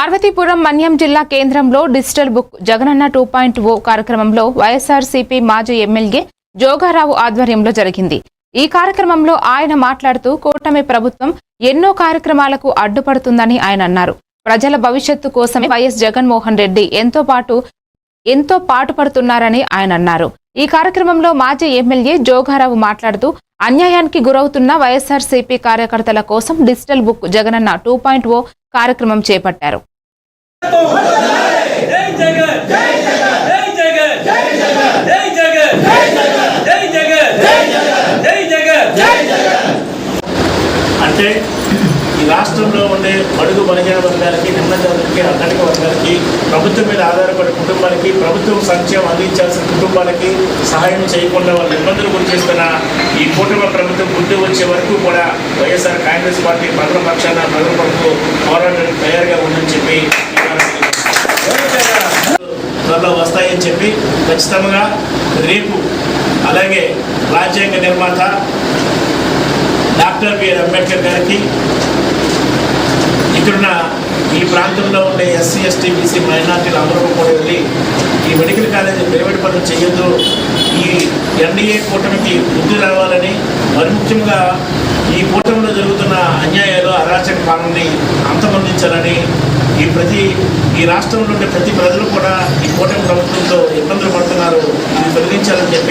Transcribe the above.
పార్వతీపురం మన్యం జిల్లా కేంద్రంలో digital book Jagananna two point o కార్యక్రమంలో వైఎస్ఆర్సీపీ మాజీ ఎమ్మెల్యే జోగారావు ఆధ్వర్యంలో జరిగింది. ఈ కార్యక్రమంలో ఆయన మాట్లాడుతూ కూటమి ప్రభుత్వం ఎన్నో కార్యక్రమాలకు అడ్డుపడుతుందని ఆయన అన్నారు. ప్రజల భవిష్యత్తు కోసమే వైఎస్ జగన్మోహన్ రెడ్డి ఎంతో పాటు ఎంతో పాటుపడుతున్నారని ఆయన అన్నారు. ఈ కార్యక్రమంలో మాజీ ఎమ్మెల్యే జోగారావు మాట్లాడుతూ అన్యాయానికి గురవుతున్న వైఎస్ఆర్సీపీ కార్యకర్తల కోసం digital book Jagananna two point o కార్యక్రమం చేపట్టారు. అంటే ఈ రాష్ట్రంలో ఉండే బడుగు బలహీన వర్గాలకి నిమ్న వర్గాలకి అట్టడిక వర్గాలకి ప్రభుత్వం మీద ఆధారపడే కుటుంబాలకి ప్రభుత్వం సంక్షేమం అందించాల్సిన కుటుంబాలకి సహాయం చేయకుండా వాళ్ళు ఇబ్బందులు గురి చేస్తున్న ఈ కుటుంబ ప్రభుత్వం గుర్తు వచ్చే వరకు కూడా వైఎస్ఆర్ కాంగ్రెస్ పార్టీ ప్రజల పక్షాన ప్రజల కొరకు పోరాడడానికి తయారుగా ఉందని చెప్పి త్వరలో వస్తాయని చెప్పి ఖచ్చితంగా రేపు అలాగే రాజ్యాంగ నిర్మాత డాక్టర్ బిఆర్ అంబేద్కర్ గారికి ఇక్కడున్న ఈ ప్రాంతంలో ఉండే ఎస్సీ ఎస్టీ బీసీ మైనార్టీలు అందరూ కూడా వెళ్ళి ఈ మెడికల్ కాలేజీ ప్రైవేట్ పనులు చేయొద్దు. ఈ ఎన్డీఏ కూటమికి వృద్ధి రావాలని మరి ముఖ్యంగా ఈ కూటమిలో జరుగుతున్న అన్యాయాలు అరాచక పాలనని అంతమొందించాలని ఈ ప్రతి ఈ రాష్ట్రంలో ఉండే ప్రతి ప్రజలు కూడా ఈ కూటమి ప్రభుత్వంతో ఇబ్బందులు పడుతున్నారు. ఇది తొలగించాలని చెప్పి